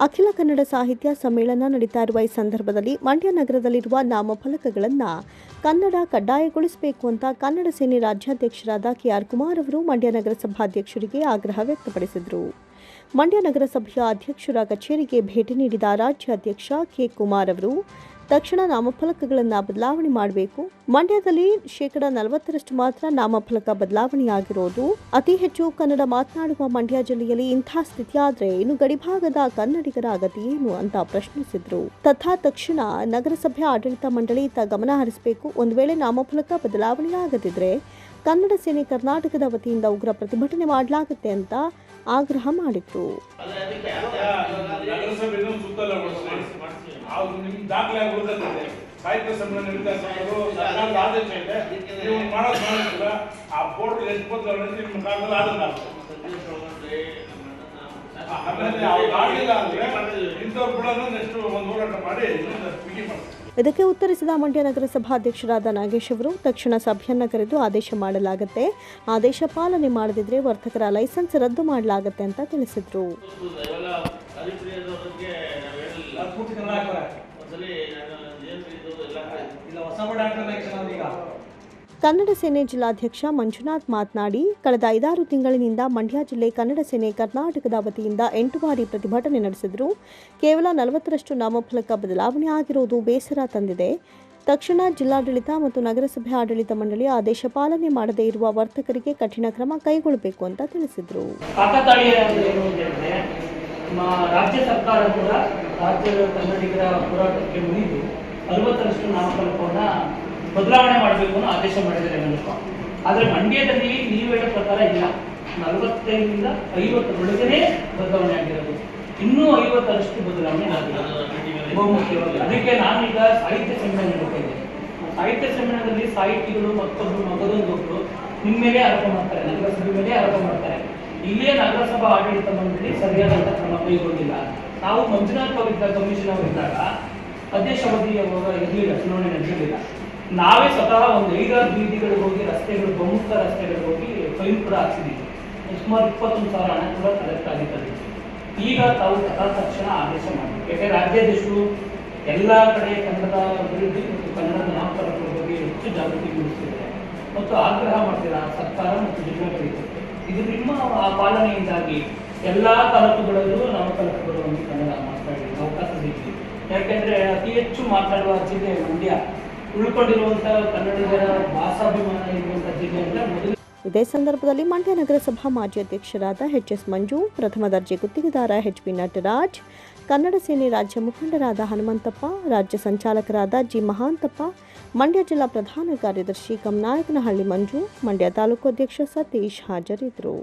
ಅಖಿಲ ಕನ್ನಡ ಸಾಹಿತ್ಯ ಸಮ್ಮೇಳನ ನಡೀತಾ ಇರುವ ಈ ಸಂದರ್ಭದಲ್ಲಿ ಮಂಡ್ಯ ನಗರದಲ್ಲಿರುವ ನಾಮಫಲಕಗಳನ್ನು ಕನ್ನಡ ಕಡ್ಡಾಯಗೊಳಿಸಬೇಕು ಅಂತ ಕನ್ನಡ ಸೇನೆ ರಾಜ್ಯಾಧ್ಯಕ್ಷರಾದ ಕೆಆರ್ ಕುಮಾರ್ ಅವರು ಮಂಡ್ಯ ನಗರಸಭಾಧ್ಯಕ್ಷರಿಗೆ ಆಗ್ರಹ ವ್ಯಕ್ತಪಡಿಸಿದರು. ಮಂಡ್ಯ ನಗರಸಭೆಯ ಅಧ್ಯಕ್ಷರ ಕಚೇರಿಗೆ ಭೇಟಿ ನೀಡಿದ ರಾಜ್ಯಾಧ್ಯಕ್ಷ ಕೆ ಕುಮಾರ್ ಅವರು ತಕ್ಷಣ ನಾಮಫಲಕಗಳನ್ನು ಬದಲಾವಣೆ ಮಾಡಬೇಕು. ಮಂಡ್ಯದಲ್ಲಿ ಶೇಕಡ ನಲವತ್ತರಷ್ಟು ಮಾತ್ರ ನಾಮಫಲಕ ಬದಲಾವಣೆಯಾಗಿರೋದು. ಅತಿ ಹೆಚ್ಚು ಕನ್ನಡ ಮಾತನಾಡುವ ಮಂಡ್ಯ ಜಿಲ್ಲೆಯಲ್ಲಿ ಇಂಥ ಸ್ಥಿತಿಯಾದ್ರೆ ಇನ್ನು ಗಡಿಭಾಗದ ಕನ್ನಡಿಗರ ಅಗತಿ ಏನು ಅಂತ ಪ್ರಶ್ನಿಸಿದ್ರು. ತಥಾ ತಕ್ಷಣ ನಗರಸಭೆ ಆಡಳಿತ ಮಂಡಳಿ ಇತ್ತ ಗಮನ ಹರಿಸಬೇಕು. ಒಂದು ವೇಳೆ ನಾಮಫಲಕ ಬದಲಾವಣೆಯಾಗದಿದ್ರೆ ಕನ್ನಡ ಸೇನೆ ಕರ್ನಾಟಕದ ವತಿಯಿಂದ ಉಗ್ರ ಪ್ರತಿಭಟನೆ ಮಾಡಲಾಗುತ್ತೆ ಅಂತ ಆಗ್ರಹ ಮಾಡಿಸಿ ಅವ್ರು ನಿಮ್ ದಾಖಲೆ ಉಳಿದಂತಿದೆ ಸಾಹಿತ್ಯ ನಡೀತಾ ಇರೋದು ಸರ್ಕಾರದ ಆದೇಶ ಇದೆ ನೀವು ಮಾಡೋದು ಮಾಡೋದಿಲ್ಲ. ಆ ಬೋರ್ಡ್ ಎಷ್ಟು ಬದಲಾವಣೆ ನಿಮ್ಮ ಕಾಲದಲ್ಲಿ ಅವ್ರು ಆಗಲಿಲ್ಲ ಅಂದ್ರೆ ಇಂಥವ್ರು ನೆಕ್ಸ್ಟ್ ಒಂದು ಹೋರಾಟ ಮಾಡಿ ಇದಕ್ಕೆ ಉತ್ತರಿಸಿದ ಮಂಡ್ಯ ನಗರಸಭಾಧ್ಯಕ್ಷರಾದ ನಾಗೇಶ್ ಅವರು, ತಕ್ಷಣ ಸಭೆಯನ್ನ ಕರೆದು ಆದೇಶ ಮಾಡಲಾಗುತ್ತೆ. ಆದೇಶ ಪಾಲನೆ ಮಾಡದಿದ್ರೆ ವರ್ತಕರ ಲೈಸೆನ್ಸ್ ರದ್ದು ಮಾಡಲಾಗುತ್ತೆ ಅಂತ ತಿಳಿಸಿದ್ರು. ಕನ್ನಡ ಸೇನೆ ಜಿಲ್ಲಾಧ್ಯಕ್ಷ ಮಂಜುನಾಥ್ ಮಾತನಾಡಿ, ಕಳೆದ ಐದಾರು ತಿಂಗಳಿನಿಂದ ಮಂಡ್ಯ ಜಿಲ್ಲೆ ಕನ್ನಡ ಸೇನೆ ಕರ್ನಾಟಕದ ವತಿಯಿಂದ ಎಂಟು ಬಾರಿ ಪ್ರತಿಭಟನೆ ನಡೆಸಿದ್ರು. ಕೇವಲ ನಲವತ್ತರಷ್ಟು ನಾಮಫಲಕ ಬದಲಾವಣೆ ಆಗಿರುವುದು ಬೇಸರ ತಂದಿದೆ. ತಕ್ಷಣ ಜಿಲ್ಲಾಡಳಿತ ಮತ್ತು ನಗರಸಭೆ ಆಡಳಿತ ಮಂಡಳಿ ಆದೇಶ ಪಾಲನೆ ಮಾಡದೇ ಇರುವ ವರ್ತಕರಿಗೆ ಕಠಿಣ ಕ್ರಮ ಕೈಗೊಳ್ಳಬೇಕು ಅಂತ ತಿಳಿಸಿದರು. ನಮ್ಮ ರಾಜ್ಯ ಸರ್ಕಾರ ಕೂಡ ರಾಜ್ಯದ ಕನ್ನಡಿಗರ ಹೋರಾಟಕ್ಕೆ ಮುನಿದು ನಲವತ್ತರಷ್ಟು ನಾಮಫಲಕವನ್ನು ಬದಲಾವಣೆ ಮಾಡಬೇಕು ಅನ್ನೋ ಆದೇಶ ಮಾಡಿದ್ದಾರೆ ನನಗೆ ಆದರೆ ಮಂಡ್ಯದಲ್ಲಿ ನೀವು ಹೇಳೋ ಪ್ರಕಾರ ಇಲ್ಲ. ನಲವತ್ತೈದರಿಂದ ಐವತ್ತರೊಳಗೇ ಬದಲಾವಣೆ ಆಗಿರೋದು. ಇನ್ನೂ ಐವತ್ತರಷ್ಟು ಬದಲಾವಣೆ ಆಗಿರೋದು ಬಹುಮುಖ್ಯವಾಗಿ. ಅದಕ್ಕೆ ನಾನೀಗ ಸಾಹಿತ್ಯ ಸಮ್ಮೇಳನ ನಡೀತಾ ಇದೆ ಸಾಹಿತ್ಯ ಸಮ್ಮೇಳನದಲ್ಲಿ ಸಾಹಿತಿಗಳು ಮತ್ತೊಬ್ಬರು ಮಗದೊಂದೊಬ್ರು ನಿಮ್ಮ ಮೇಲೆ ಆರೋಪ ಮಾಡ್ತಾರೆ, ನಗರಸಭೆ ಮೇಲೆ ಆರೋಪ ಮಾಡ್ತಾರೆ. ಇಲ್ಲೇ ನಗರಸಭಾ ಆಡಳಿತ ಮಂಡಳಿ ಸರಿಯಾದಂಥ ಕ್ರಮ ಕೈಗೊಂಡಿಲ್ಲ. ನಾವು ಮಂಜುನಾಥ್ ಅವರಿದ್ದ ಕಮಿಷನ್ ಅವರಿದ್ದಾಗ ಅಧ್ಯಕ್ಷ ಅವರ ಇರಲಿಲ್ಲ ಚುನಾವಣೆ ನಡೆಸಲಿಲ್ಲ ನಾವೇ ಸ್ವತಃ ಒಂದು ಐದಾರು ಬೀದಿಗಳಿಗೆ ಹೋಗಿ ರಸ್ತೆಗಳು ಪ್ರಮುಖ ರಸ್ತೆಗಳಿಗೆ ಹೋಗಿ ಫೈನ್ ಕೂಡ ಹಾಕ್ಸಿದ್ದೀವಿ. ಸುಮಾರು ಇಪ್ಪತ್ತೊಂದು ಸಾವಿರ ಹಣ ಕೂಡ ಕಲೆಕ್ಟ್ ಆಗಿದ್ದಾರೆ ಈಗ ತಾವು ತಥಾ ತಕ್ಷಣ ಆದೇಶ ಮಾಡಿ ಯಾಕೆ ರಾಜ್ಯಾಧೀಶರು ಎಲ್ಲ ಕಡೆ ಕನ್ನಡದ ಅಭಿವೃದ್ಧಿ ಮತ್ತು ಕನ್ನಡದ ನಾಮಕರಣಗಳ ಬಗ್ಗೆ ಹೆಚ್ಚು ಜಾಗೃತಿ ಮತ್ತು ಆಗ್ರಹ ಮಾಡ್ತೀರಾ ಸರ್ಕಾರ ಮತ್ತು ಜಿಲ್ಲಾಡಳಿತ? ಇದು ನಿಮ್ಮ, ಆ, ಪಾಲನೆಯಿಂದಾಗಿ ಎಲ್ಲ ತಾಲೂಕುಗಳಲ್ಲೂ ನಾಮಕರಣಗಳು ಒಂದು ಕನ್ನಡ ಮಾತಾಡಿ ಅವಕಾಶ ಸಿಕ್ಕಿದೆ. ಯಾಕೆಂದ್ರೆ ಅತಿ ಹೆಚ್ಚು ಮಾತಾಡುವ ಜಿಲ್ಲೆ ಮಂಡ್ಯ. ಉಳ್ಕೊಂಡಿರುವಂಥ ಕನ್ನಡಿಗರ ಭಾಷಾಭಿಮಾನ ಇರುವಂಥ ಜಿಲ್ಲೆ ಅಂದ್ರೆ ಮೊದಲು ಇದೇ ಸಂದರ್ಭದಲ್ಲಿ ಮಂಡ್ಯ ನಗರಸಭಾ ಮಾಜಿ ಅಧ್ಯಕ್ಷರಾದ ಎಚ್ ಎಸ್ ಮಂಜು, ಪ್ರಥಮ ದರ್ಜೆ ಗುತ್ತಿಗೆದಾರ ಎಚ್ ಪಿ ನಟರಾಜ್ ಕನ್ನಡ ಸೇನೆ ರಾಜ್ಯ ಮುಖಂಡರಾದ ಹನುಮಂತಪ್ಪ, ರಾಜ್ಯ ಸಂಚಾಲಕರಾದ ಜಿ ಮಹಾಂತಪ್ಪ, ಮಂಡ್ಯ ಜಿಲ್ಲಾ ಪ್ರಧಾನ ಕಾರ್ಯದರ್ಶಿ ಕಮನಾಯಕನಹಳ್ಳಿ ಮಂಜು, ಮಂಡ್ಯ ತಾಲೂಕು ಅಧ್ಯಕ್ಷ ಸತೀಶ್ ಹಾಜರಿದ್ದರು.